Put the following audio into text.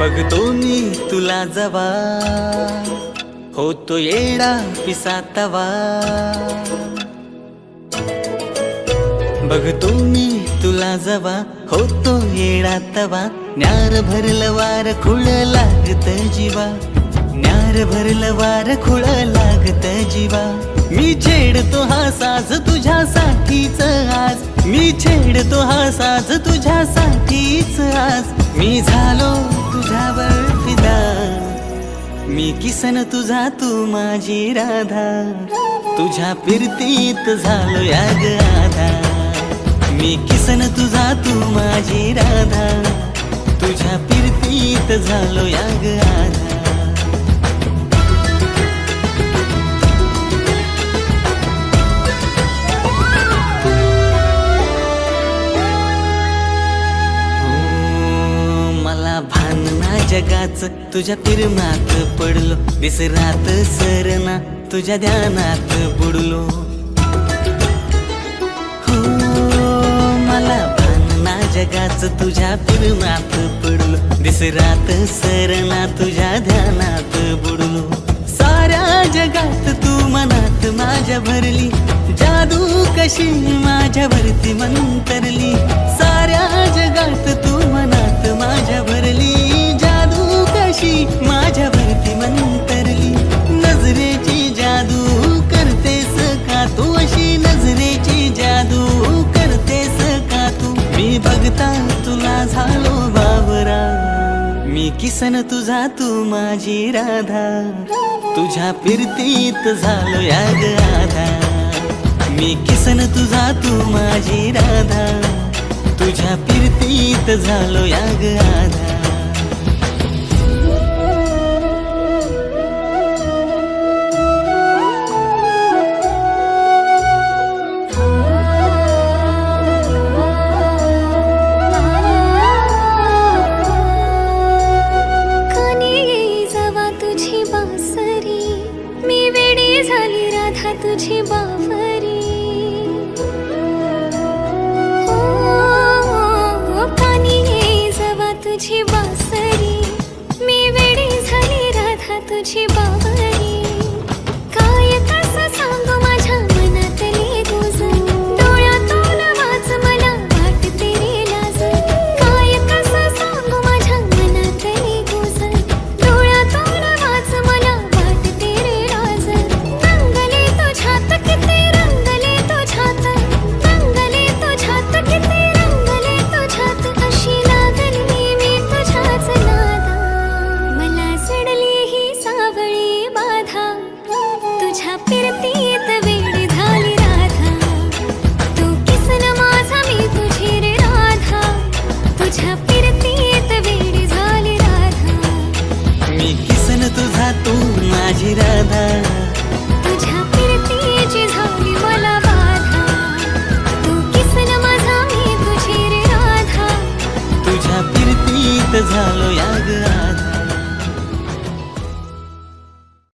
बघतो मी तुला जवा. होतो येडा पिसा तवा बघतो मी तुला जवा. होतो येडा तवा. न्यार भरलं वार खुळ लागत जीवा. न्यार भरलं वार खुळ लागत जीवा. मी छेडतो हा साज तुझ्यासाठीच आज. मी छेडतो हा साज तुझ्यासाठीच आज. मी झालो तुझ्यावर फिदा. मी किसन तुझा तू माझी राधा. तुझ्या फिरतीत झालो याग आधा. मी किसन तुझा तू माझी राधा. तुझ्या फिरतीत झालो याग आधा. जगाच तुझ्या पिरमात पडलो. विसरात सरना तुझ्या ध्यानात बुडलो. हो मला भान जगाच तुझ्या पिरमात पडलो. विसरात सरना तुझ्या ध्यानात बुडलो. साऱ्या जगात तू मनात माझ्या भरली. जादू कशी माझ्यावरती मंतरली. माझ्यावरती मंतरली नजरेची जादू करतेस का तू. अशी नजरेची जादू करतेस का तू. मी बघता तुला झालो बाबरा मी किसन तुझा तू माझी राधा. तुझ्या फिरतीत झालो याग आधा. मी किसन तुझा तू माझी राधा. तुझ्या फिरतीत झालो याग आधा. तुझी बासरी मी वेडी झाली राधा तुझी बावरी. माझ्या पिरतीत वेळ झाली राधा. तू किसन माझा मी तुझी रे राधा. तुझ्या पिरतीत वेळ झाली राधा. मी किसन तुझा तू माझी राधा. झाली मला तू माझा मी तुझी रे झालो याग